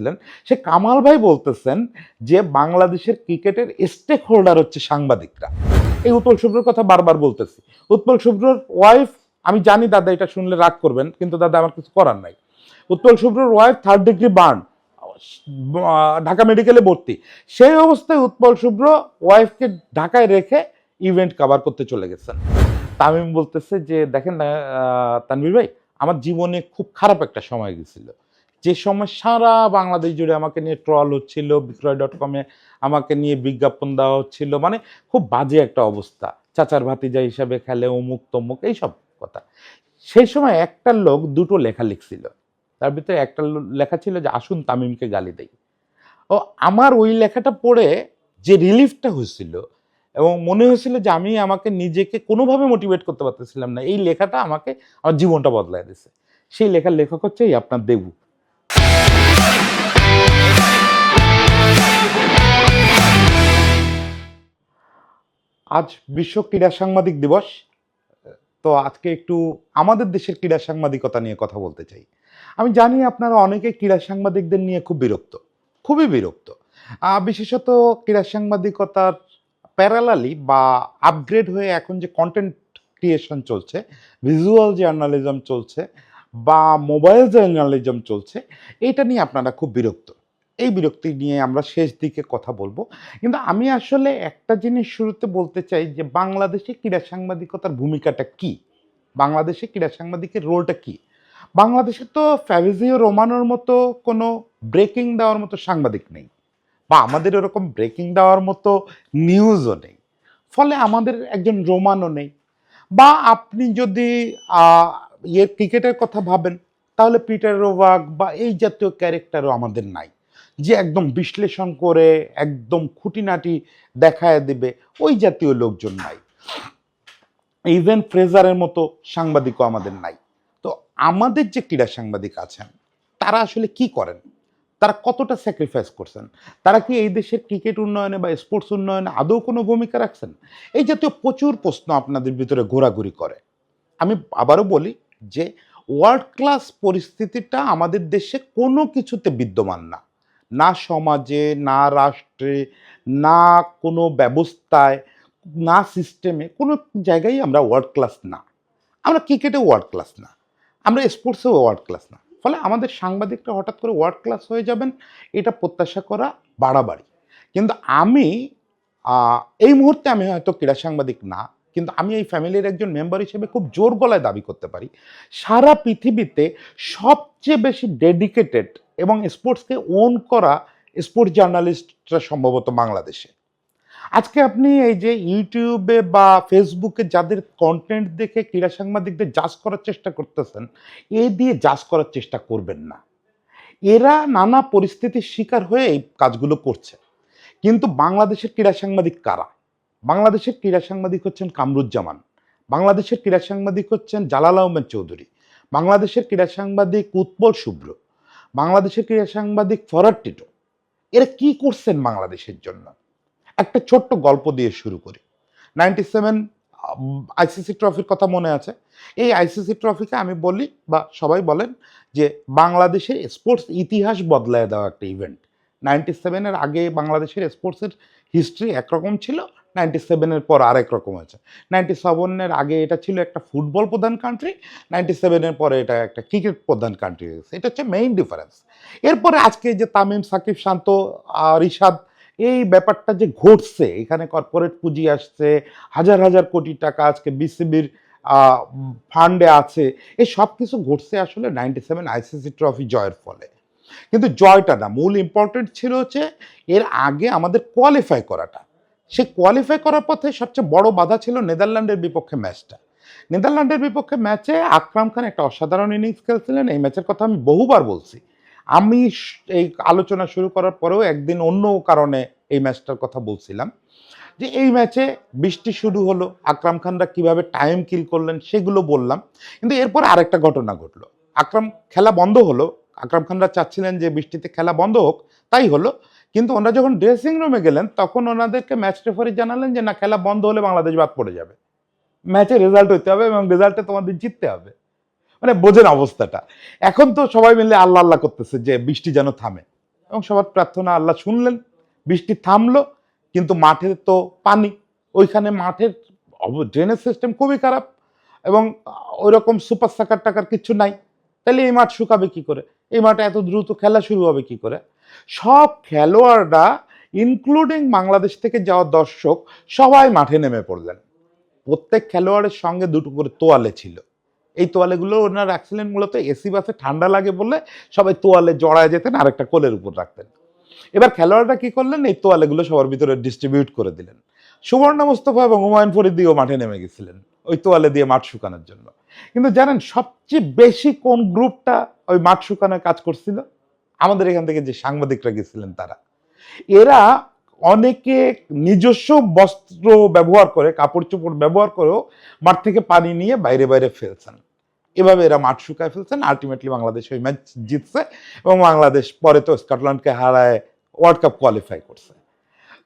ছিলেন, সে কামাল ভাই বলতেছেন যে বাংলাদেশের ক্রিকেটের স্টেক হোল্ডার হচ্ছে সাংবাদিকরা। এই উৎপল শুভ্রর কথা বারবার বলতেছি। উৎপল শুভ্রর ওয়াইফ আমি জানি দাদা এটা শুনলে রাগ করবেন, কিন্তু দাদা আমার কিছু করার নাই। উৎপল শুভ্রর wife third degree burn Dhaka মেডিকেলে ভর্তি। সেই অবস্থায় উৎপল শুভ্র ওয়াইফকে ঢাকায় রেখে ইভেন্ট কভার করতে চলে গেছেন। তামিম বলতেছে যে, দেখেন তানভীর ভাই, আমার জীবনে খুব খারাপ একটা সময় গেছিল। যে সময় সারা বাংলাদেশ জুড়ে আমাকে নিয়ে ট্রল হচ্ছিল বিক্রয় ডট কমে আমাকে নিয়ে বিজ্ঞাপন দেওয়া হচ্ছিল মানে খুব বাজে একটা অবস্থা। চাচার ভাতিজা হিসাবে খেলে, অমুক, তমুক, এইসব কথা। সেই সময় একটা লোক দুটো লেখা লিখছিল। তার ভিতরে একটা লেখা ছিল যে, আসুন তামিমকে গালি দেই। ও আমার ওই লেখাটা পড়ে যে রিলিফটা হয়েছিল, এবং মনে হয়েছিল যে, আমি আমাকে নিজেকে কোনোভাবে মোটিভেট করতে পারতেছিলাম না। এই লেখাটা আমাকে, আমার জীবনটা বদলায় দিছে সেই লেখার লেখক হচ্ছে এই আপনার দেবু। আজ বিশ্ব ক্রীড়া সাংবাদিক দিবস। তো আজকে একটু আমাদের দেশের ক্রীড়া সাংবাদিকতা নিয়ে কথা বলতে চাই। আমি জানি আপনারা অনেকে ক্রীড়া সাংবাদিকদের নিয়ে খুব বিরক্ত, খুবই বিরক্ত। বিশেষত ক্রীড়া সাংবাদিকতার প্যারালালি বা আপগ্রেড হয়ে এখন যে কন্টেন্ট ক্রিয়েশন চলছে ভিজুয়াল জার্নালিজম চলছে বা মোবাইল জার্নালিজম চলছে, এটা নিয়ে আপনারা খুব বিরক্ত। এই বিরক্তি নিয়ে আমরা শেষ দিকে কথা বলব। কিন্তু আমি আসলে একটা জিনিস শুরুতে বলতে চাই যে, বাংলাদেশে ক্রীড়া সাংবাদিকতার ভূমিকাটা কি? বাংলাদেশে ক্রীড়া সাংবাদিকের রোলটা কি? বাংলাদেশে তো ফ্যাভিজিও রোমানোর মতো কোনো ব্রেকিং দেওয়ার মতো সাংবাদিক নেই। বা আমাদের ওরকম ব্রেকিং দেওয়ার মতো নিউজও নেই। ফলে আমাদের একজন রোমানও নেই। বা আপনি যদি আহ, ইয়ে ক্রিকেটের কথা ভাবেন তাহলে পিটার রোভাক বা এই জাতীয় ক্যারেক্টারও আমাদের নাই। যে একদম বিশ্লেষণ করে একদম খুঁটিনাটি দেখায় দেবে ওই জাতীয় লোকজন নাই। ইভেন ফ্রেজারের মতো সাংবাদিকও আমাদের নাই। তো আমাদের যে ক্রীড়া সাংবাদিক আছেন তারা আসলে কি করেন? তারা কতটা স্যাক্রিফাইস করছেন? তারা কি এই দেশের ক্রিকেট উন্নয়নে বা স্পোর্টস উন্নয়নে আদৌ কোনো ভূমিকা রাখছেন? এই জাতীয় প্রচুর প্রশ্ন আপনাদের ভিতরে ঘোরাঘুরি করে। আমি আবারও বলি যে ওয়ার্ল্ড ক্লাস পরিস্থিতিটা আমাদের দেশে কোনো কিছুতে বিদ্যমান না। না সমাজে, না রাষ্ট্রে, না কোনো ব্যবস্থায়, না সিস্টেমে কোনো জায়গায় আমরা ওয়ার্ল্ড ক্লাস না। আমরা ক্রিকেটে ওয়ার্ল্ড ক্লাস না। আমরা স্পোর্টসেও ওয়ার্ল্ড ক্লাস না। ফলে আমাদের সাংবাদিকরা হঠাৎ করে ওয়ার্ল্ড ক্লাস হয়ে যাবেন, এটা প্রত্যাশা করা বাড়াবাড়ি। কিন্তু আমি এই মুহূর্তে আমি হয়তো ক্রীড়া সাংবাদিক না কিন্তু আমি এই ফ্যামিলির একজন মেম্বার হিসেবে খুব জোর গলায় দাবি করতে পারি। সারা পৃথিবীতে সবচেয়ে বেশি ডেডিকেটেড এবং স্পোর্টসকে ওন করা স্পোর্টস জার্নালিস্টরা সম্ভবত বাংলাদেশে। আজকে আপনি এই যে ইউটিউবে বা ফেসবুকে যাদের কন্টেন্ট দেখে ক্রীড়া সাংবাদিকদের জাজ করার চেষ্টা করতেছেন, এ দিয়ে জাজ করার চেষ্টা করবেন না। এরা নানা পরিস্থিতির শিকার হয়ে এই কাজগুলো করছে। কিন্তু বাংলাদেশের ক্রীড়া সাংবাদিক কারা? বাংলাদেশের ক্রীড়া সাংবাদিক হচ্ছেন কামরুজ্জামান। বাংলাদেশের ক্রীড়া সাংবাদিক হচ্ছেন জালাল আহমেদ চৌধুরী। বাংলাদেশের ক্রীড়া সাংবাদিক উৎপল শুভ্র। বাংলাদেশের ক্রীড়া সাংবাদিক ফরাট টিটো। এরা কি করছেন বাংলাদেশের জন্য? একটা ছোট্ট গল্প দিয়ে শুরু করি। নাইনটি সেভেন আইসিসি ট্রফির কথা মনে আছে? এই আইসিসি ট্রফিকে আমি বলি বা সবাই বলেন যে বাংলাদেশের স্পোর্টস ইতিহাস বদলায় দেওয়া একটা ইভেন্ট। নাইনটি সেভেনের আগে বাংলাদেশের স্পোর্টসের হিস্ট্রি একরকম ছিল নাইনটি সেভেনের পর আরেক রকম আছে। নাইনটি সেভেনের আগে এটা ছিল একটা ফুটবল প্রধান কান্ট্রি নাইনটি সেভেনের পরে এটা একটা ক্রিকেট প্রধান কান্ট্রি হয়েছে। এটা হচ্ছে মেইন ডিফারেন্স এরপরে আজকে যে তামিম সাকিব শান্ত আহ, রিশাদ এই ব্যাপারটা যে ঘটছে এখানে কর্পোরেট পুঁজি আসছে হাজার হাজার কোটি টাকা আজকে বিসিবির ফান্ডে আছে। এই সব কিছু ঘটছে আসলে নাইনটি সেভেন আইসিসি ট্রফি জয়ের ফলে। কিন্তু জয়টা না মূল ইম্পর্টেন্ট ছিল হচ্ছে এর আগে আমাদের কোয়ালিফাই করাটা। সেই কোয়ালিফাই করার পথে সবচেয়ে বড় বাধা ছিল নেদারল্যান্ডের বিপক্ষে ম্যাচটা। নেদারল্যান্ডের বিপক্ষে ম্যাচে আকরাম খান একটা অসাধারণ ইনিংস খেলছিলেন। এই ম্যাচের কথা আমি বহুবার বলছি। আমি এই আলোচনা শুরু করার পরেও একদিন অন্য কারণে এই ম্যাচটার কথা বলছিলাম যে এই ম্যাচে বৃষ্টি শুরু হলো, আকরাম খানরা কীভাবে টাইম কিল করলেন সেগুলো বললাম। কিন্তু এরপর আরেকটা ঘটনা ঘটলো। আকরাম খেলা বন্ধ হলো। আকরাম খানরা চাচ্ছিলেন যে বৃষ্টিতে খেলা বন্ধ হোক, তাই হলো। কিন্তু ওনারা যখন ড্রেসিং রুমে গেলেন, তখন ওনাদেরকে ম্যাচ রেফারি জানালেন যে, না, খেলা বন্ধ হলে বাংলাদেশ বাদ পড়ে যাবে। ম্যাচে রেজাল্ট হইতে হবে এবং রেজাল্টে তোমাদের জিততে হবে। মানে বোঝেন অবস্থাটা। এখন তো সবাই মিলে আল্লাহ আল্লাহ করতেছে যে, বৃষ্টি যেন থামে। এবং সবার প্রার্থনা, আল্লাহ শুনলেন, বৃষ্টি থামলো, কিন্তু মাঠে তো পানি। ওইখানে মাঠের ড্রেনেজ সিস্টেম খুবই খারাপ এবং ওই রকম সুপার সাকার টাকার কিছু নাই। তাহলে এই মাঠ শুকাবে কি করে? এই মাঠে এত দ্রুত খেলা শুরু হবে কি করে? সব খেলোয়াড়রা ইনক্লুডিং বাংলাদেশ থেকে যাওয়া দর্শক, সবাই মাঠে নেমে পড়লেন। প্রত্যেক খেলোয়াড়ের সঙ্গে দুটো করে তোয়ালে ছিল। এই তোয়ালেগুলো ওনার রাখছিলেন মূলত এসি বাসে, ঠান্ডা লাগে বলে সবাই তোয়ালে জড়ায় যেতেন আর একটা কোলের উপর রাখতেন। এবার খেলোয়াড়রা কি করলেন? এই তোয়ালেগুলো সবার ভিতরে ডিস্ট্রিবিউট করে দিলেন। সুবর্ণ মোস্তফা এবং হুমায়ুন ফরিদিও মাঠে নেমে গেছিলেন, ওই তোয়ালে দিয়ে মাঠ শুকানোর জন্য। কিন্তু জানেন, সবচেয়ে বেশি কোন গ্রুপটা ওই মাঠ শুকানোর কাজ করছিল? আমাদের এখান থেকে যে সাংবাদিকরা গেছিলেন তারা। এরা অনেকে নিজস্ব বস্ত্র ব্যবহার করে কাপড় চোপড় ব্যবহার করেও মাঠ থেকে পানি নিয়ে বাইরে বাইরে ফেলছেন। এভাবে এরা মাঠ শুকায় ফেলছেন। আলটিমেটলি বাংলাদেশ ওই ম্যাচ জিতছে এবং বাংলাদেশ পরে তো স্কটল্যান্ডকে হারায় ওয়ার্ল্ড কাপ কোয়ালিফাই করছে।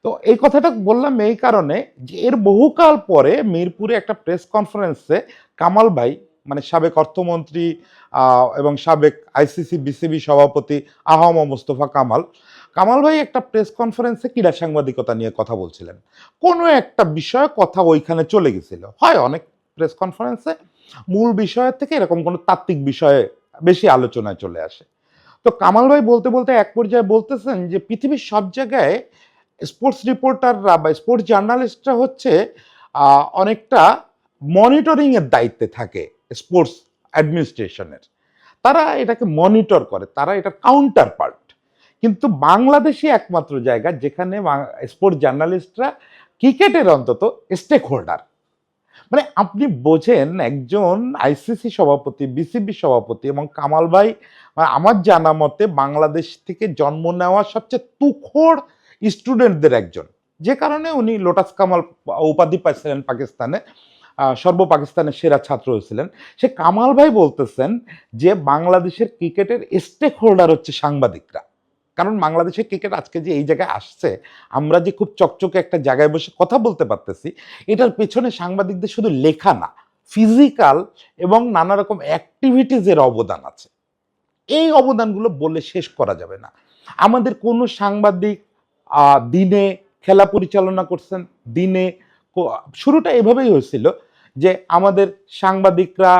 তো এই কথাটা বললাম এই কারণে যে এর বহুকাল পরে মিরপুরে একটা প্রেস কনফারেন্সে কামাল ভাই মানে সাবেক অর্থমন্ত্রী এবং সাবেক আইসিসি, বিসিবি সভাপতি আহম মোস্তফা কামাল। কামাল ভাই একটা প্রেস কনফারেন্সে ক্রীড়া সাংবাদিকতা নিয়ে কথা বলছিলেন। কোনো একটা বিষয়ে কথা ওইখানে চলে গেছিল। হয় অনেক প্রেস কনফারেন্সে, মূল বিষয়ের থেকে এরকম কোনো তাত্ত্বিক বিষয়ে বেশি আলোচনায় চলে আসে। তো কামাল ভাই বলতে বলতে এক পর্যায়ে বলতেছেন যে, পৃথিবীর সব জায়গায় স্পোর্টস রিপোর্টাররা বা স্পোর্টস জার্নালিস্টরা হচ্ছে অনেকটা মনিটরিংয়ের দায়িত্বে থাকে স্পোর্টস অ্যাডমিনিস্ট্রেশনের তারা এটাকে মনিটর করে, তারা এটা কাউন্টার পার্ট কিন্তু বাংলাদেশই একমাত্র জায়গা যেখানে স্পোর্টস জার্নালিস্টরা ক্রিকেটের অন্তত স্টেক হোল্ডার মানে আপনি বোঝেন একজন আইসিসি সভাপতি বিসিবি সভাপতি এবং কামাল ভাই মানে আমার জানা মতে বাংলাদেশ থেকে জন্ম নেওয়া সবচেয়ে তুখোড় স্টুডেন্টদের একজন। যে কারণে উনি লোটাস কামাল উপাধি পাইছিলেন পাকিস্তানে। সর্ব পাকিস্তানের সেরা ছাত্র হয়েছিলেন। সে কামাল ভাই বলতেছেন যে বাংলাদেশের ক্রিকেটের স্টেক হোল্ডার হচ্ছে সাংবাদিকরা। কারণ বাংলাদেশের ক্রিকেট আজকে যে এই জায়গায় আসছে, আমরা যে খুব চকচকে একটা জায়গায় বসে কথা বলতে পারতেছি, এটার পেছনে সাংবাদিকদের শুধু লেখা না ফিজিক্যাল এবং নানা রকম অ্যাক্টিভিটিজের অবদান আছে। এই অবদানগুলো বলে শেষ করা যাবে না। আমাদের কোনো সাংবাদিক দিনে খেলা পরিচালনা করছেন, দিনে শুরুটা এভাবেই হয়েছিল যে আমাদের সাংবাদিকরা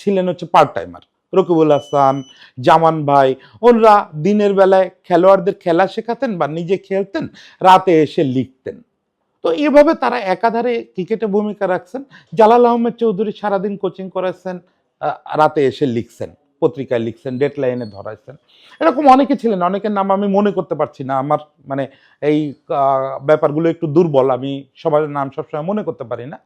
ছিলেন হচ্ছে পার্ট টাইমার রকিবুল হাসান, জামান ভাই, ওনারা দিনের বেলায় খেলোয়াড়দের খেলা শেখাতেন বা নিজে খেলতেন, রাতে এসে লিখতেন। তো এভাবে তারা একাধারে ক্রিকেটে ভূমিকা রাখছেন। জালাল আহমেদ চৌধুরী সারাদিন কোচিং করেছেন রাতে এসে লিখছেন। পত্রিকায় লিখছেন ডেট লাইনে ধরাইছেন। এরকম অনেকে ছিলেন, অনেকের নাম আমি মনে করতে পারছি না। আমার মানে এই ব্যাপারগুলো একটু দুর্বল, আমি সবার নাম সবসময় মনে করতে পারি না।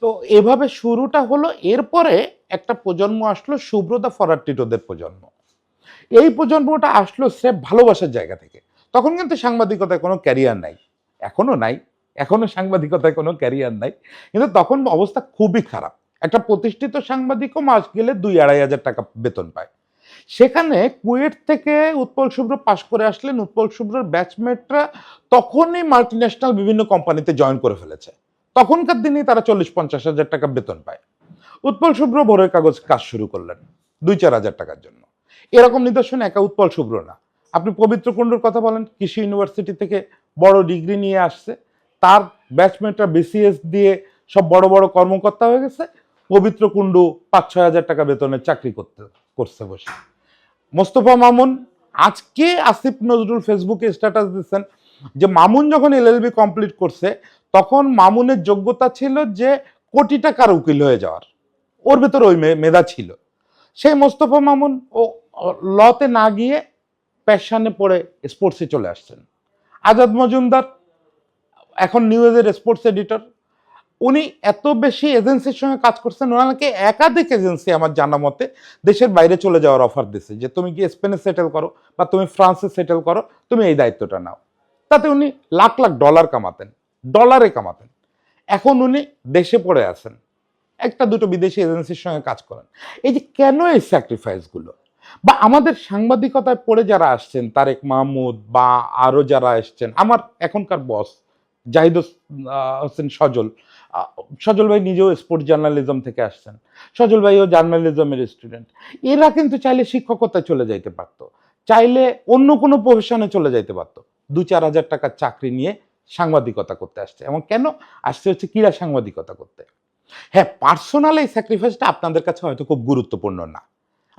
তো এভাবে শুরুটা হলো, এরপরে একটা প্রজন্ম আসলো, সুব্রতা ফরাট্টিটোদের প্রজন্ম। এই প্রজন্মটা আসলো সে ভালোবাসার জায়গা থেকে। তখন কিন্তু সাংবাদিকতায় কোনো ক্যারিয়ার নাই। এখনও নাই। এখনও সাংবাদিকতায় কোনো ক্যারিয়ার নাই। কিন্তু তখন অবস্থা খুবই খারাপ। একটা প্রতিষ্ঠিত সাংবাদিকও মাস গেলে দুই আড়াই হাজার টাকা বেতন পায়। সেখানে কুয়েট থেকে উৎপল শুভ্র পাশ করে আসলেন। উৎপল শুভ্রর ব্যাচমেটরা তখনই মাল্টি ন্যাশনাল বিভিন্ন কোম্পানিতে জয়েন করে ফেলেছে। তখনকার দিনেই তারা চল্লিশ পঞ্চাশ হাজার টাকা বেতন পায়। উৎপল শুভ্র ভোরের কাগজ কাজ শুরু করলেন দুই চার হাজার টাকার জন্য। এরকম নিদর্শন একা উৎপল শুভ্র না। আপনি পবিত্র কুণ্ডুর কথা বলেন, কৃষি ইউনিভার্সিটি থেকে বড় ডিগ্রি নিয়ে আসছে। তার ব্যাচমেটরা বিসিএস দিয়ে সব বড় বড় কর্মকর্তা হয়ে গেছে। পবিত্র কুণ্ডু পাঁচ, ছয় হাজার টাকা বেতনের চাকরি করতে, করছে বসে। মোস্তফা মামুন, আজকে আসিফ নজরুল ফেসবুকে স্ট্যাটাস দিচ্ছেন যে মামুন যখন এলএলবি কমপ্লিট করছে, তখন মামুনের যোগ্যতা ছিল যে কোটি টাকার উকিল হয়ে যাওয়ার। ওর ভেতর ওই মেধা ছিল। সেই মোস্তফা মামুন ও লতে না গিয়ে প্যাশনে পড়ে স্পোর্টসে চলে আসছেন। আজাদ মজুমদার, এখন নিউজের স্পোর্টস এডিটর উনি এত বেশি এজেন্সির সঙ্গে কাজ করছেন, ওনাকে একাধিক এজেন্সি আমার জানা মতে দেশের বাইরে চলে যাওয়ার অফার দিছে যে, তুমি কি স্পেনে সেটেল করো বা তুমি ফ্রান্সে সেটেল করো, তুমি এই দায়িত্বটা নাও। তাতে উনি লাখ লাখ ডলার কামাতেন ডলারে কামাতেন। এখন উনি দেশে পড়ে আছেন, একটা দুটো বিদেশি এজেন্সির সঙ্গে কাজ করেন। এই যে কেন এই স্যাক্রিফাইসগুলো বা আমাদের সাংবাদিকতায় পড়ে যারা আসছেন, তারেক মাহমুদ বা আরও যারা এসছেন, আমার এখনকার বস জাহিদ হোসেন সজল। সজল ভাই নিজেও স্পোর্টস জার্নালিজম থেকে আসছেন। সজল ভাইও জার্নালিজমের স্টুডেন্ট এরা কিন্তু চাইলে শিক্ষকতা চলে যাইতে পারতো। চাইলে অন্য কোনো প্রফেশনে চলে যাইতে পারতো। দু চার হাজার টাকার চাকরি নিয়ে সাংবাদিকতা করতে আসছে। এবং কেন? আসছে হচ্ছে ক্রীড়া সাংবাদিকতা করতে। হ্যাঁ পার্সোনাল এই স্যাক্রিফাইসটা আপনাদের কাছে হয়তো খুব গুরুত্বপূর্ণ না।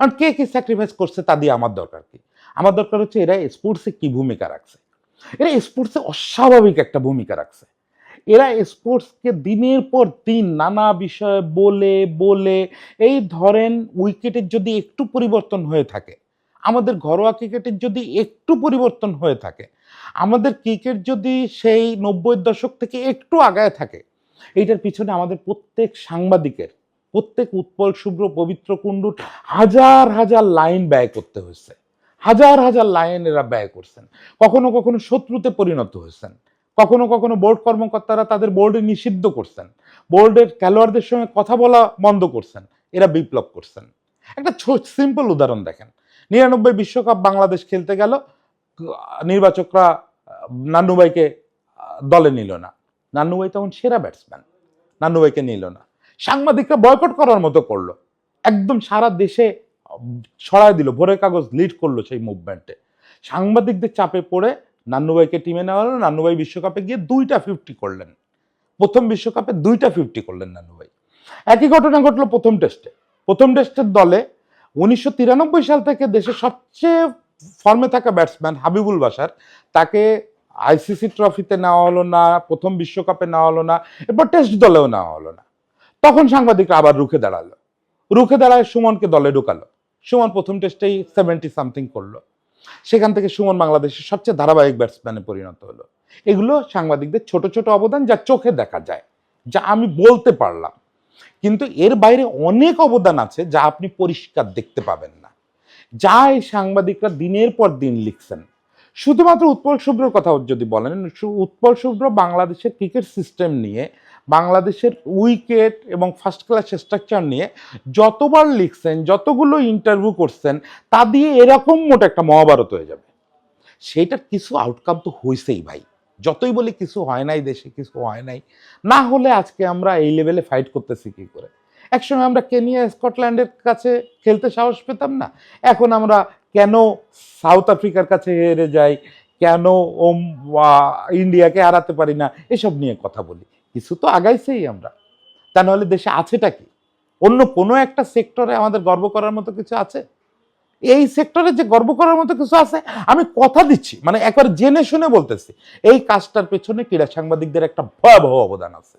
কারণ কে কি স্যাক্রিফাইস করছে তা দিয়ে আমার দরকার কি? আমার দরকার হচ্ছে এরা স্পোর্টসে কি ভূমিকা রাখছে। এরা স্পোর্টসে অস্বাভাবিক একটা ভূমিকা রাখছে। এরা স্পোর্টসকে দিনের পর দিন নানা বিষয়ে বলে বলে, এই ধরেন উইকেটের যদি একটু পরিবর্তন হয়ে থাকে, আমাদের ঘরোয়া ক্রিকেটের যদি একটু পরিবর্তন হয়ে থাকে, আমাদের ক্রিকেট যদি সেই নব্বইয়ের দশক থেকে একটু আগায় থাকে, এইটার পিছনে আমাদের প্রত্যেক সাংবাদিকের, প্রত্যেক উৎপল শুভ্র পবিত্র কুণ্ডুর হাজার হাজার লাইন ব্যয় করতে হয়েছে। হাজার হাজার লাইন এরা ব্যয় করছেন। কখনো কখনো শত্রুতে পরিণত হয়েছেন। কখনো কখনো বোর্ড কর্মকর্তারা তাদের বোর্ডে নিষিদ্ধ করছেন। বোর্ডের খেলোয়াড়দের সঙ্গে কথা বলা বন্ধ করছেন। এরা বিপ্লব করছেন। একটা সিম্পল উদাহরণ দেখেন। নিরানব্বই বিশ্বকাপ বাংলাদেশ খেলতে গেল, নির্বাচকরা নান্নুবাইকে দলে নিল না। নান্নুবাই তখন সেরা ব্যাটসম্যান নান্নুবাইকে নিল না। সাংবাদিকরা বয়কট করার মতো করল। একদম সারা দেশে ছড়ায় দিল, ভোরের কাগজ লিড করল সেই মুভমেন্টে সাংবাদিকদের চাপে পড়ে নান্নুবাইকে টিমে নেওয়া হলো, নান্নুবাই বিশ্বকাপে গিয়ে দুইটা ফিফটি করলেন। প্রথম বিশ্বকাপে দুইটা ফিফটি করলেন নান্নুবাই। একই ঘটনা ঘটলো প্রথম টেস্টে প্রথম টেস্টের দলে উনিশশো তিরানব্বই সাল থেকে দেশের সবচেয়ে ফর্মে থাকা ব্যাটসম্যান হাবিবুল বাসার তাকে আইসিসি ট্রফিতে নেওয়া হলো না, প্রথম বিশ্বকাপে নেওয়া হলো না, এরপর টেস্ট দলেও নেওয়া হলো না। তখন সাংবাদিকরা আবার রুখে দাঁড়াল। রুখে দাঁড়ায় সুমনকে দলে ঢুকালো। সুমন প্রথম টেস্টেই সেভেন্টি সামথিং করল। সেখান থেকে সুমন বাংলাদেশের সবচেয়ে ধারাবাহিক ব্যাটসম্যানে পরিণত হলো। এগুলো সাংবাদিকদের ছোট ছোট অবদান যা চোখে দেখা যায়, যা আমি বলতে পারলাম। কিন্তু এর বাইরে অনেক অবদান আছে যা আপনি পরিষ্কার দেখতে পাবেন না। যা এই সাংবাদিকরা দিনের পর দিন লিখছেন। শুধুমাত্র উৎপল শুভ্রর কথা যদি বলেন উৎপল শুভ্র বাংলাদেশের ক্রিকেট সিস্টেম নিয়ে বাংলাদেশের উইকেট এবং ফার্স্ট ক্লাস স্ট্রাকচার নিয়ে যতবার লিখছেন, যতগুলো ইন্টারভিউ করছেন, তা দিয়ে এরকম মোট একটা মহাভারত হয়ে যাবে। সেটার কিছু আউটকাম তো হয়েছেই ভাই। যতই বলি কিছু হয় নাই, দেশে কিছু হয় নাই, না হলে আজকে আমরা এই লেভেলে ফাইট করতেছি কি করে? একসময় আমরা কেনিয়া, স্কটল্যান্ডের কাছে খেলতে সাহস পেতাম না। এখন আমরা কেন সাউথ আফ্রিকার কাছে হেরে যাই? কেন ওম ইন্ডিয়াকে হারাতে পারি না? এসব নিয়ে কথা বলি। কিছু তো আগাইছেই আমরা। তা নাহলে দেশে আছেটা কি? অন্য কোনো একটা সেক্টরে আমাদের গর্ব করার মতো কিছু আছে? এই সেক্টরে যে গর্ব করার মতো কিছু আছে? আমি কথা দিচ্ছি মানে একবার জেনে শুনে বলতেছি, এই কাজটার পেছনে ক্রীড়া সাংবাদিকদের একটা ভয়াবহ অবদান আছে।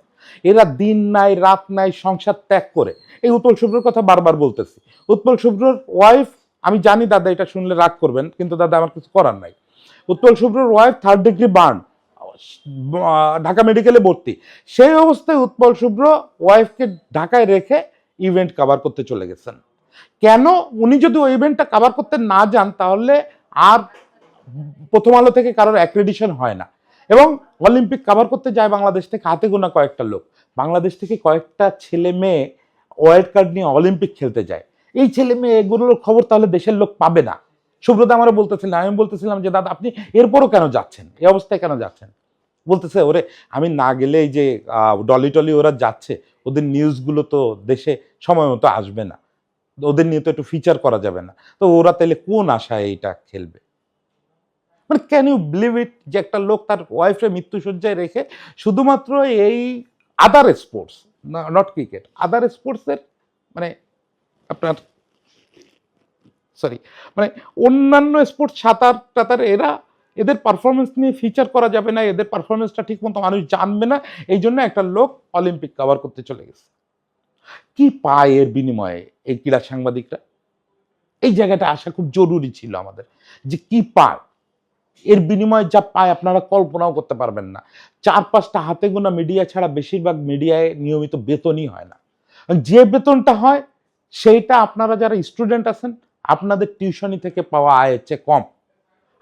এরা দিন নাই, রাত নাই সংসার ত্যাগ করে, এই উৎপল শুভ্রর কথা বারবার বলতেছি। উৎপল শুভ্রর ওয়াইফ আমি জানি দাদা এটা শুনলে রাগ করবেন, কিন্তু দাদা আমার কিছু করার নাই। উৎপল শুভ্রর wife third degree burn Dhaka মেডিকেলে ভর্তি। সেই অবস্থায় উৎপল শুভ্র ওয়াইফকে ঢাকায় রেখে ইভেন্ট কভার করতে চলে গেছেন। কেন? উনি যদি ওই ইভেন্টটা কভার করতে না যান, তাহলে আর প্রথম আলো থেকে কারোর অ্যাক্রেডিশন হয় না। এবং অলিম্পিক কভার করতে যায় বাংলাদেশ থেকে হাতে গোনা কয়েকটা লোক। বাংলাদেশ থেকে কয়েকটা ছেলে মেয়ে ওয়াইল্ড কার্ড নিয়ে অলিম্পিক খেলতে যায়। এই ছেলে মেয়ে এগুলোর খবর তাহলে দেশের লোক পাবে না। সুব্রত আমারও বলতেছিলেন আমি বলতেছিলাম যে, দাদা, আপনি এরপরও কেন যাচ্ছেন? এই অবস্থায় কেন যাচ্ছেন? বলতেছে, ওরে, আমি না গেলে এই যে ডলি টলি ওরা যাচ্ছে, ওদের নিউজগুলো তো দেশে সময় মতো আসবে না। ওদের নিয়ে তো একটু ফিচার করা যাবে না। তো ওরা তাহলে কোন আশায় এইটা খেলবে? মানে ক্যান ইউ বিলিভ ইট যে একটা লোক তার ওয়াইফে মৃত্যুসজ্জায় রেখে শুধুমাত্র এই other sports not cricket other স্পোর্টসের মানে আপনার সরি মানে অন্যান্য স্পোর্টস সাঁতার টাতার এরা এদের পারফরমেন্স নিয়ে ফিচার করা যাবে না, এদের পারফরমেন্সটা ঠিক মতো মানুষ জানবে না, এই জন্য একটা লোক অলিম্পিক কভার করতে চলে গেছে। কি পায় এর বিনিময়ে এই ক্রীড়া সাংবাদিকরা? এই জায়গাটা আসা খুব জরুরি ছিল আমাদের, যে কি পায়? এর বিনিময়ে যা পায় আপনারা কল্পনাও করতে পারবেন না। চার পাঁচটা হাতে গোনা মিডিয়া ছাড়া বেশিরভাগ মিডিয়ায় নিয়মিত বেতনই হয় না। যে বেতনটা হয়, সেইটা আপনারা যারা স্টুডেন্ট আছেন, আপনাদের টিউশনি থেকে পাওয়া আয়ের চেয়ে কম।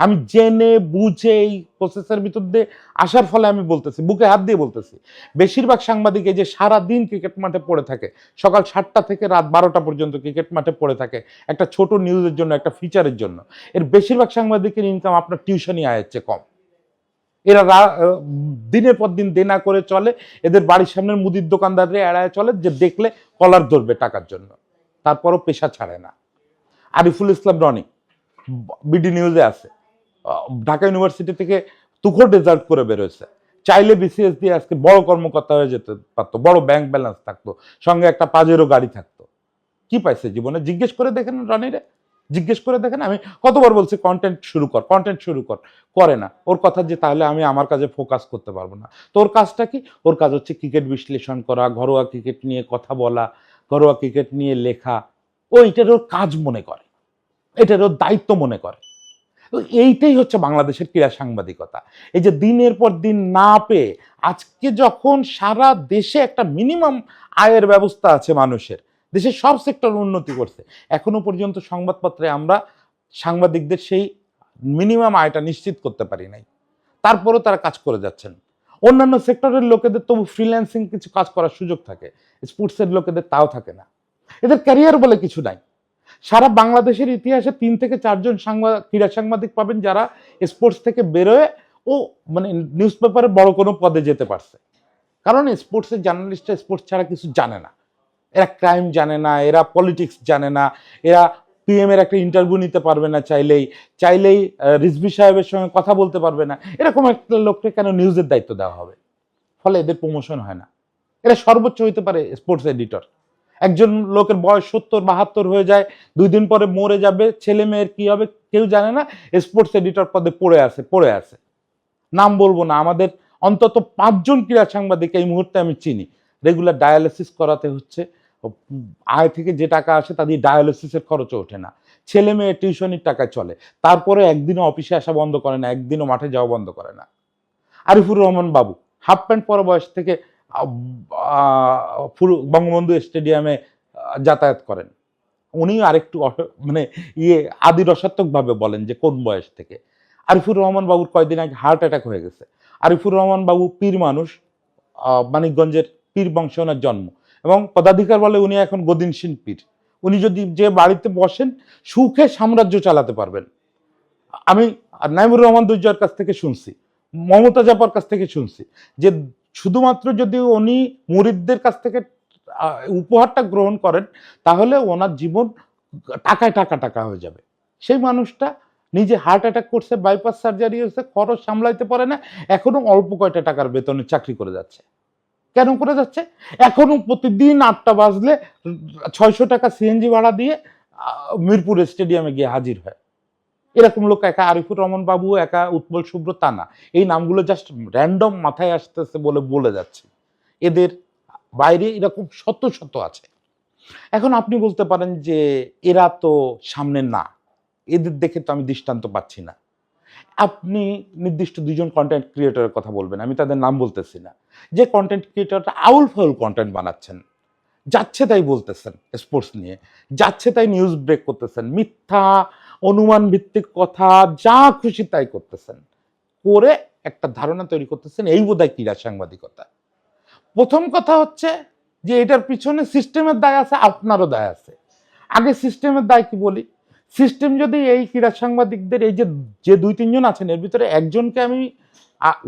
আমি জেনে বুঝে এই প্রসেসের ভিতর দিয়ে আসার ফলে আমি বলতেছি, বুকে হাত দিয়ে বলতেছি। বেশিরভাগ সাংবাদিক এই যে সারা দিন ক্রিকেট মাঠে পড়ে থাকে, সকাল সাতটা থেকে রাত বারোটা পর্যন্ত ক্রিকেট মাঠে পড়ে থাকে, একটা ছোট নিউজের জন্য, একটা ফিচারের জন্য। এর বেশিরভাগ সাংবাদিকের ইনকাম আপনার টিউশনই আয়ের চেয়ে কম। এরা দিনের পর দিন দেনা করে চলে, এদের বাড়ির সামনের মুদির দোকানদাররা এড়ায় চলে যে দেখলে কলার ধরবে টাকার জন্য। তারপরও পেশা ছাড়ে না। আরিফুল ইসলাম রনি বিডি নিউজে আছে। ঢাকা ইউনিভার্সিটি থেকে তুখোর রেজাল্ট করে বেরোয়েছে। চাইলে বিসিএস দিয়ে আজকে বড় কর্মকর্তা হয়ে যেতে পারতো, বড় ব্যাংক ব্যালেন্স থাকতো, সঙ্গে একটা পাজেরও গাড়ি থাকতো। কি পাইছে জীবনে? জিজ্ঞেস করে দেখেন রনিরে? জিজ্ঞেস করে দেখেন আমি কতবার বলছি কন্টেন্ট শুরু কর কন্টেন্ট শুরু কর। করে না। ওর কথা যে তাহলে আমি আমার কাজে ফোকাস করতে পারব না। তো ওর কাজটা কি? ওর কাজ হচ্ছে ক্রিকেট বিশ্লেষণ করা, ঘরোয়া ক্রিকেট নিয়ে কথা বলা, ঘরোয়া ক্রিকেট নিয়ে লেখা। ও এটার ওর কাজ মনে করে। এটার ওর দায়িত্ব মনে করে। তো এইটাই হচ্ছে বাংলাদেশের ক্রীড়া সাংবাদিকতা। এই যে দিনের পর দিন না পেয়ে আজকে যখন সারা দেশে একটা মিনিমাম আয়ের ব্যবস্থা আছে মানুষের, দেশের সব সেক্টর উন্নতি করছে, এখনও পর্যন্ত সংবাদপত্রে আমরা সাংবাদিকদের সেই মিনিমাম আয়টা নিশ্চিত করতে পারি নাই। তারপরেও তারা কাজ করে যাচ্ছেন। অন্যান্য সেক্টরের লোকেদের তবু ফ্রিল্যান্সিং কিছু কাজ করার সুযোগ থাকে স্পোর্টসের লোকেদের তাও থাকে না। এদের ক্যারিয়ার বলে কিছু নাই। সারা বাংলাদেশের ইতিহাসে তিন থেকে চারজন সাংবাদ ক্রীড়া সাংবাদিক পাবেন যারা স্পোর্টস থেকে বেরোয় ও মানে নিউজ পেপারে বড় কোনো পদে যেতে পারছে। কারণ স্পোর্টসের জার্নালিস্টরা স্পোর্টস ছাড়া কিছু জানে না। এরা ক্রাইম জানে না, এরা পলিটিক্স জানে না, এরা পিএম এর একটা ইন্টারভিউ নিতে পারবে না চাইলেই চাইলেই রিজভি সাহেবের সঙ্গে কথা বলতে পারবে না। এরকম একটা লোককে কেন নিউজের দায়িত্ব দেওয়া হবে? ফলে এদের প্রমোশন হয় না। এরা সর্বোচ্চ হইতে পারে স্পোর্টস এডিটর একজন লোকের বয়স সত্তর, বাহাত্তর হয়ে যায় দুই দিন পরে মরে যাবে, ছেলে মেয়ের কি হবে কেউ জানে না স্পোর্টস এডিটর পদে পড়ে আছে পড়ে আছে। নাম বলব না, আমাদের অন্তত পাঁচজন ক্রীড়া সাংবাদিক এই মুহূর্তে আমি চিনি। রেগুলার ডায়ালিসিস করাতে হচ্ছে, আয় থেকে যে টাকা আসে তা দিয়ে ডায়ালিসিসের খরচও ওঠে না। ছেলে মেয়ে টিউশনির টাকায় চলে, তারপরে একদিনও অফিসে আসা বন্ধ করে না, একদিনও মাঠে যাওয়া বন্ধ করে না। আরিফুর রহমান বাবু হাফ প্যান্ট পরা বয়স থেকে আহ, বঙ্গবন্ধু স্টেডিয়ামে যাতায়াত করেন। উনি আরেকটু মানে ইয়ে আদি রসাত্মকভাবে বলেন যে কোন বয়স থেকে। আরিফুর রহমান বাবুর কয়দিন আগে হার্ট অ্যাটাক হয়ে গেছে। আরিফুর রহমান বাবু পীর মানুষ মানিকগঞ্জের পীর বংশে ওনার জন্ম এবং পদাধিকার বলে উনি এখন গদিনসীন পীর। উনি যদি যে বাড়িতে বসেন সুখে সাম্রাজ্য চালাতে পারবেন। আমি নাইমুর রহমান দুর্জয়ের কাছ থেকে শুনছি মমতা জাপার কাছ থেকে শুনছি যে শুধুমাত্র যদি উনি মুরিদদের কাছ থেকে উপহারটা গ্রহণ করেন, তাহলে ওনার জীবন টাকায় টাকা টাকা হয়ে যাবে। সেই মানুষটা নিজে হার্ট অ্যাটাক করছে বাইপাস সার্জারি হয়েছে, খরচ সামলাইতে পারে না এখনও অল্প কয়টা টাকার বেতনে চাকরি করে যাচ্ছে। কেন করে যাচ্ছে? এখনও প্রতিদিন আটটা বাজলে ছয়শো টাকা সিএনজি ভাড়া দিয়ে মিরপুর স্টেডিয়ামে গিয়ে হাজির হয়। এরকম লোক একা, আরিফুর রহমান বাবু একা, উৎপল শুভ্র তা না। এই নামগুলো জাস্ট র্যান্ডম মাথায় আসতেছে বলে বলে যাচ্ছে। এদের বাইরে এরকম শত শত আছে। এখন আপনি বলতে পারেন যে এরা তো সামনে না। এদের দেখে তো আমি দৃষ্টান্ত পাচ্ছি না। আপনি নির্দিষ্ট দুজন কন্টেন্ট ক্রিয়েটরের কথা বলবেন, আমি তাদের নাম বলতেছি না। যে কন্টেন্ট ক্রিয়েটরটা আউল ফাউল কন্টেন্ট বানাচ্ছেন, যাচ্ছে তাই বলতেছেন স্পোর্টস নিয়ে, যাচ্ছে তাই নিউজ ব্রেক করতেছেন, মিথ্যা অনুমান ভিত্তিক কথা, যা খুশি তাই করতেছেন। করে একটা ধারণা তৈরি করতেছেন, এই বোধহয় ক্রীড়া সাংবাদিকতা। প্রথম কথা হচ্ছে যে এটার পিছনে সিস্টেমের দায় আছে, আপনারও দায় আছে। আগে সিস্টেমের দায় কি বলি? সিস্টেম যদি এই ক্রীড়া সাংবাদিকদের, এই যে যে দুই, তিনজন আছেন, এর ভিতরে একজনকে আমি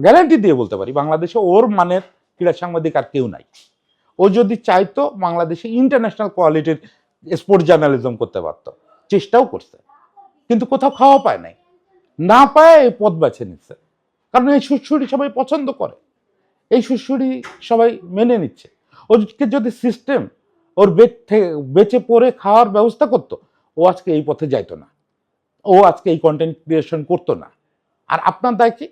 গ্যারান্টি দিয়ে বলতে পারি, বাংলাদেশে ওর মানের ক্রীড়া সাংবাদিক আর কেউ নাই। ও যদি চাইতো, বাংলাদেশে ইন্টারন্যাশনাল কোয়ালিটির স্পোর্টস জার্নালিজম করতে পারতো। চেষ্টাও করছে। কিন্তু কোথাও খাওয়া পায় নাই। না পায় এই পথ বেছে নিচ্ছে। কারণ এই সুশ্রুরি সবাই পছন্দ করে। এই সুশ্রুরি সবাই মেনে নিচ্ছে। ওকে যদি সিস্টেম ওর বেচ পড়ে খাওয়ার ব্যবস্থা করতো, ও আজকে এই পথে যাইতো না। ও আজকে এই কন্টেন্ট ক্রিয়েশন করতো না। আর আপনার দায় কি?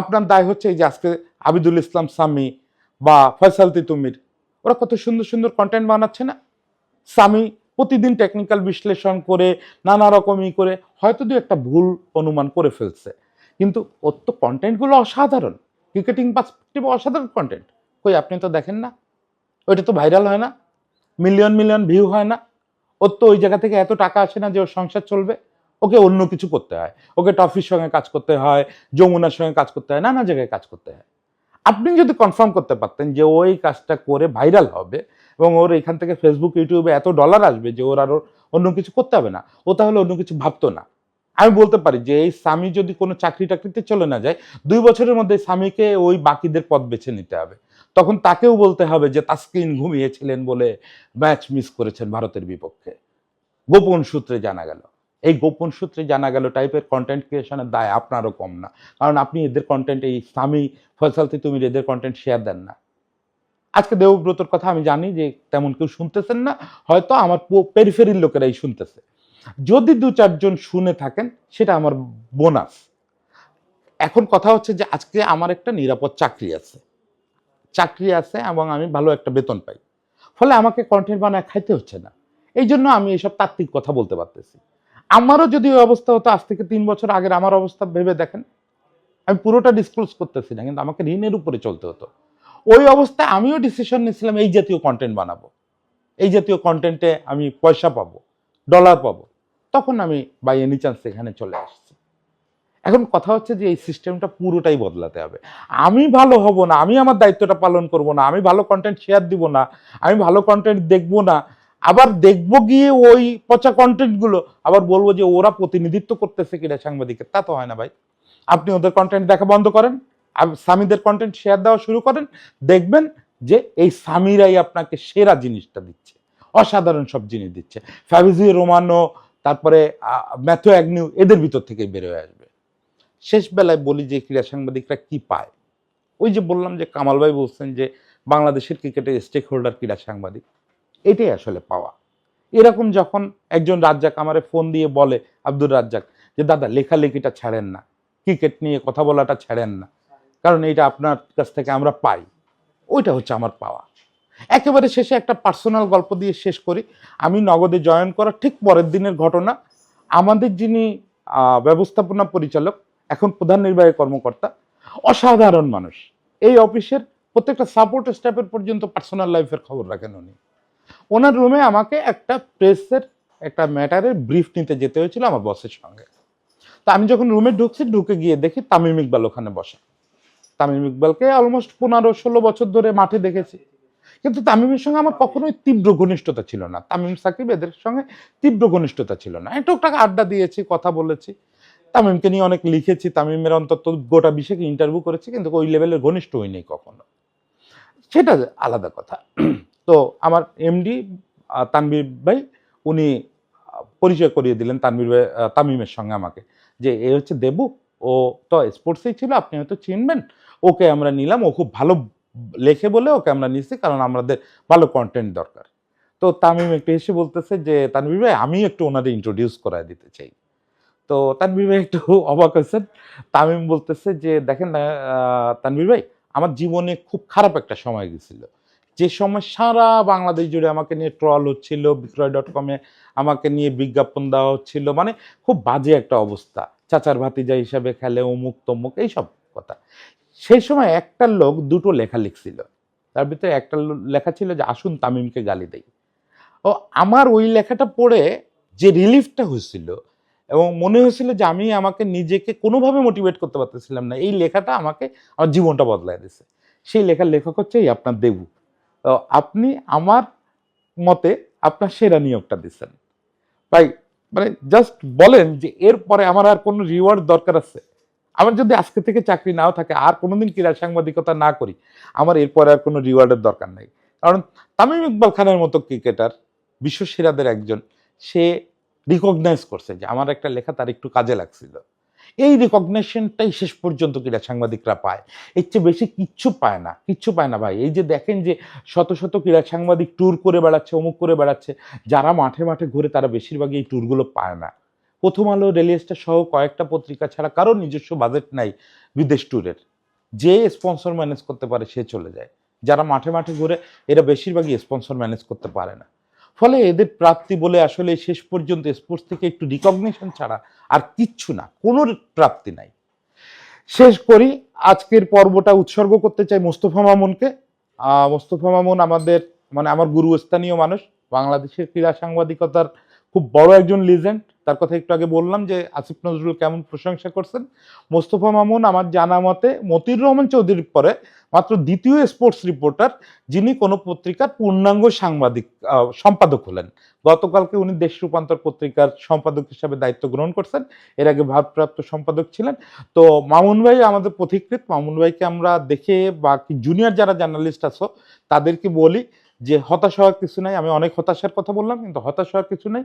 আপনার দায় হচ্ছে এই যে আজকে আবিদুল ইসলাম সামি বা ফয়সাল তিতুমির, ওরা কত সুন্দর সুন্দর কন্টেন্ট বানাচ্ছে না? সামি প্রতিদিন টেকনিক্যাল বিশ্লেষণ করে, নানা রকমই করে, হয়তো দু একটা ভুল অনুমান করে ফেলছে। কিন্তু ওর তো কন্টেন্টগুলো অসাধারণ। ক্রিকেটিং পার্সপেক্টিভ অসাধারণ কন্টেন্ট কই, আপনি তো দেখেন না? ওইটা তো ভাইরাল হয় না। মিলিয়ন মিলিয়ন ভিউ হয় না। ওর তো ওই জায়গা থেকে এত টাকা আসে না যে ওর সংসার চলবে। ওকে অন্য কিছু করতে হয়। ওকে টফির সঙ্গে কাজ করতে হয়, যমুনার সঙ্গে কাজ করতে হয়, নানা জায়গায় কাজ করতে হয়। আপনি যদি কনফার্ম করতে পারতেন যে ওই কাজটা করে ভাইরাল হবে এবং ওর এখান থেকে ফেসবুক ইউটিউবে এত ডলার আসবে যে ওর আরও অন্য কিছু করতে হবে না। ও তাহলে অন্য কিছু ভাবতো না। আমি বলতে পারি যে এই স্বামী যদি কোনো চাকরি টাকরিতে চলে না যায়, দুই বছরের মধ্যে স্বামীকে ওই বাকিদের পথ বেছে নিতে হবে। তখন তাকেও বলতে হবে যে তাস্কিন ঘুমিয়েছিলেন বলে ম্যাচ মিস করেছেন ভারতের বিপক্ষে। গোপন সূত্রে জানা গেল। এই গোপন সূত্রে জানা গেল টাইপের কন্টেন্ট ক্রিয়েশনের দায় আপনারও কম না। কারণ আপনি এদের কন্টেন্ট এই স্বামী ফয়সাল তুমি এদের কন্টেন্ট শেয়ার দেন না। আজকে দেবব্রতর কথা আমি জানি যে তেমন কেউ শুনতেছেন না, হয়তো আমার পেরিফেরির লোকেরাই শুনতেছে। যদি দু চারজন শুনে থাকেন, সেটা আমার বোনাস। এখন কথা হচ্ছে যে আজকে আমার একটা নিরাপদ চাকরি আছে। চাকরি আছে এবং আমি ভালো একটা বেতন পাই। ফলে আমাকে কন্টেন্ট বানায় খাইতে হচ্ছে না। এই জন্য আমি এইসব তাত্ত্বিক কথা বলতে পারতেছি। আমারও যদি ওই অবস্থা হতো, আজ থেকে তিন বছর আগের আমার অবস্থা ভেবে দেখেন, আমি পুরোটা ডিসক্লোজ করতেছি না, কিন্তু আমাকে ঋণের উপরে চলতে হতো। ওই অবস্থায় আমিও ডিসিশন নিয়েছিলাম, এই জাতীয় কন্টেন্ট বানাবো। এই জাতীয় কন্টেন্টে আমি পয়সা পাবো ডলার পাবো। তখন আমি বাই এনি চান্স এখানে চলে আসছি। এখন কথা হচ্ছে যে এই সিস্টেমটা পুরোটাই বদলাতে হবে। আমি ভালো হব না, আমি আমার দায়িত্বটা পালন করব না, আমি ভালো কন্টেন্ট শেয়ার দিব না, আমি ভালো কন্টেন্ট দেখব না, আবার দেখব গিয়ে ওই পচা কন্টেন্টগুলো আবার বলব যে ওরা প্রতিনিধিত্ব করতেছে কিনা সাংবাদিকের, তা তো হয় না ভাই। আপনি ওদের কন্টেন্ট দেখা বন্ধ করেন। স্বামীদের কন্টেন্ট শেয়ার দেওয়া শুরু করেন, দেখবেন যে এই স্বামীরাই আপনাকে সেরা জিনিসটা দিচ্ছে, অসাধারণ সব জিনিস দিচ্ছে। ফ্যাভিজি রোমানো তারপরে ম্যাথু অ্যাগনিউ এদের ভিতর থেকে বের হয়ে আসবে। শেষ বেলায় বলি যে ক্রীড়া সাংবাদিকরা কি পায়? ওই যে বললাম যে কামাল ভাই বলছেন যে বাংলাদেশের ক্রিকেটের স্টেক হোল্ডার ক্রীড়া সাংবাদিক। এটাই আসলে পাওয়া। এরকম যখন একজন রাজ্জাক আমারে ফোন দিয়ে বলে, আব্দুর রাজ্জাক, যে দাদা লেখালেখিটা ছাড়েন না, ক্রিকেট নিয়ে কথা বলাটা ছাড়েন না। কারণ এটা আপনার কাছ থেকে আমরা পাই। ওইটা হচ্ছে আমার পাওয়া। একেবারে শেষে একটা পার্সোনাল গল্প দিয়ে শেষ করি। আমি নগদে জয়েন করার ঠিক পরের দিনের ঘটনা। আমাদের যিনি ব্যবস্থাপনা পরিচালক, এখন প্রধান নির্বাহী কর্মকর্তা, অসাধারণ মানুষ। এই অফিসের প্রত্যেকটা সাপোর্ট স্টাফের পর্যন্ত পার্সোনাল লাইফের খবর রাখেন উনি। ওনার রুমে আমাকে একটা প্রেসের একটা ম্যাটারের ব্রিফ নিতে যেতে হয়েছিল আমার বসের সঙ্গে। তা আমি যখন রুমে ঢুকছি, ঢুকে গিয়ে দেখি তামিম ইকবাল ওখানে বসা। তামিম ইকবালকে অলমোস্ট পনেরো, ষোলো বছর ধরে মাঠে দেখেছি। কিন্তু তামিমের সঙ্গে আমার কখনোই তীব্র ঘনিষ্ঠতা ছিল না। তামিম সাকিব এদের সঙ্গে তীব্র ঘনিষ্ঠতা ছিল না। টুকটাক আড্ডা দিয়েছি, কথা বলেছি। তামিমকে নিয়ে অনেক লিখেছি। তামিমের অন্তত গোটা বিশেষ ইন্টারভিউ করেছি, কিন্তু ওই লেভেলের ঘনিষ্ঠ হইনি কখনো। সেটা আলাদা কথা। তো আমার এমডি তানবীর ভাই, উনি পরিচয় করিয়ে দিলেন তানবীর ভাই তামিমের সঙ্গে আমাকে। যে এ হচ্ছে দেবু, ও তো স্পোর্টসেই ছিল, আপনি হয়তো চিনবেন। ওকে আমরা নিলাম ও খুব ভালো লেখে বলে ওকে আমরা নিচ্ছি কারণ আমাদের ভালো কন্টেন্ট দরকার। তো তামিম একটু এসে বলতেছে যে তানবীর ভাই আমি একটু ওনাদের ইন্ট্রোডিউস করায় দিতে চাই। তো তানবীর ভাই একটু অবাক হয়েছেন। তামিম বলতেছে যে দেখেন আহ, ভাই আমার জীবনে খুব খারাপ একটা সময় গেছিল। যে সময় সারা বাংলাদেশ জুড়ে আমাকে নিয়ে ট্রল হচ্ছিল বিক্রয় ডট কমে আমাকে নিয়ে বিজ্ঞাপন দেওয়া হচ্ছিল মানে খুব বাজে একটা অবস্থা। চাচার ভাতিজা হিসাবে খেলে অমুক তমুক এইসব কথা। সেই সময় একটা লোক দুটো লেখা লিখছিল। তার ভিতরে একটা লেখা ছিল যে, আসুন তামিমকে গালি দেই। ও আমার ওই লেখাটা পড়ে যে রিলিফটা হয়েছিল এবং মনে হয়েছিল যে, আমি আমাকে নিজেকে কোনোভাবে মোটিভেট করতে পারতেছিলাম না। এই লেখাটা আমাকে আমার জীবনটা বদলায় দিছে সেই লেখার লেখক হচ্ছে এই আপনার দেবু। তো আপনি আমার মতে আপনার সেরা নিয়োগটা দিচ্ছেন। ভাই মানে জাস্ট বলেন যে, এরপরে আমার আর কোনো রিওয়ার্ড দরকার আছে? আমার যদি আজকে থেকে চাকরি নাও থাকে, আর কোনোদিন ক্রীড়া সাংবাদিকতা না করি, আমার এরপরে আর কোনো রিওয়ার্ডের দরকার নেই। কারণ তামিম ইকবাল খানের মতো ক্রিকেটার, বিশ্ব সেরাদের একজন, সে রিকগনাইজ করছে যে আমার একটা লেখা তার একটু কাজে লাগছিল। এই রিকগনিশনটাই শেষ পর্যন্ত ক্রীড়া সাংবাদিকরা পায়। এর চেয়ে বেশি কিচ্ছু পায় না, কিচ্ছু পায় না ভাই। এই যে দেখেন যে শত শত ক্রীড়া সাংবাদিক ট্যুর করে বেড়াচ্ছে, অমুক করে বেড়াচ্ছে, যারা মাঠে মাঠে ঘুরে তারা বেশিরভাগই এই ট্যুরগুলো পায় না। প্রথম আলো রেলিয়েস্টা সহ কয়েকটা পত্রিকা ছাড়া কারোর নিজস্ব বাজেট নাই বিদেশ ট্যুরের যে স্পন্সর ম্যানেজ করতে পারে সে চলে যায়। যারা মাঠে মাঠে ঘুরে, এরা বেশিরভাগই স্পন্সর ম্যানেজ করতে পারে না। ফলে এদের প্রাপ্তি বলে আসলে শেষ পর্যন্ত স্পোর্টস থেকে একটু রিকগনিশন ছাড়া আর কিচ্ছু না কোনো প্রাপ্তি নাই। শেষ করি, আজকের পর্বটা উৎসর্গ করতে চাই মোস্তফা মামুনকে। মোস্তফা মামুন আমাদের মানে আমার গুরুস্থানীয় মানুষ, বাংলাদেশের ক্রীড়া সাংবাদিকতার খুব বড় একজন লিজেন্ড তার কথা একটু আগে বললাম যে আসিফ নজরুল কেমন প্রশংসা করছেন। মোস্তফা মামুন আমার জানা মতে মতির রহমান চৌধুরীর পরে মাত্র দ্বিতীয় স্পোর্টস রিপোর্টার যিনি কোনো পত্রিকার পূর্ণাঙ্গ সাংবাদিক সম্পাদক হলেন। গতকালকে উনি দেশ রূপান্তর পত্রিকার সম্পাদক হিসাবে দায়িত্ব গ্রহণ করছেন। এর আগে ভারপ্রাপ্ত সম্পাদক ছিলেন। তো মামুন ভাই আমাদের পথিকৃত মামুন ভাইকে আমরা দেখে বা জুনিয়র যারা জার্নালিস্ট আছো, তাদেরকে বলি যে হতাশ হওয়ার কিছু নাই, আমি অনেক হতাশার কথা বললাম, কিন্তু হতাশ হওয়ার কিছু নাই।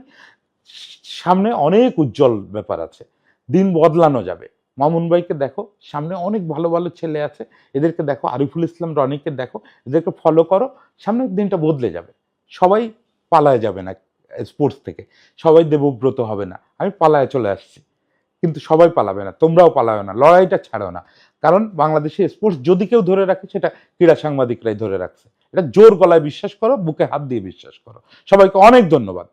সামনে অনেক উজ্জ্বল ব্যাপার আছে। দিন বদলানো যাবে। মামুন ভাইকে দেখো, সামনে অনেক ভালো ভালো ছেলে আছে। এদেরকে দেখো, আরিফুল ইসলাম, রনিকে দেখো, এদেরকে ফলো করো সামনের দিনটা বদলে যাবে। সবাই পালায় যাবে না স্পোর্টস থেকে। সবাই দেবব্রত হবে না। আমি পালায় চলে আসছি। কিন্তু সবাই পালাবে না, তোমরাও পালাবে না, লড়াইটা ছাড়ো না। কারণ বাংলাদেশে স্পোর্টস যদি কেউ ধরে রাখে, সেটা ক্রীড়া সাংবাদিকরাই ধরে রাখছে। এটা জোর গলায় বিশ্বাস করো বুকে হাত দিয়ে বিশ্বাস করো। সবাইকে অনেক ধন্যবাদ।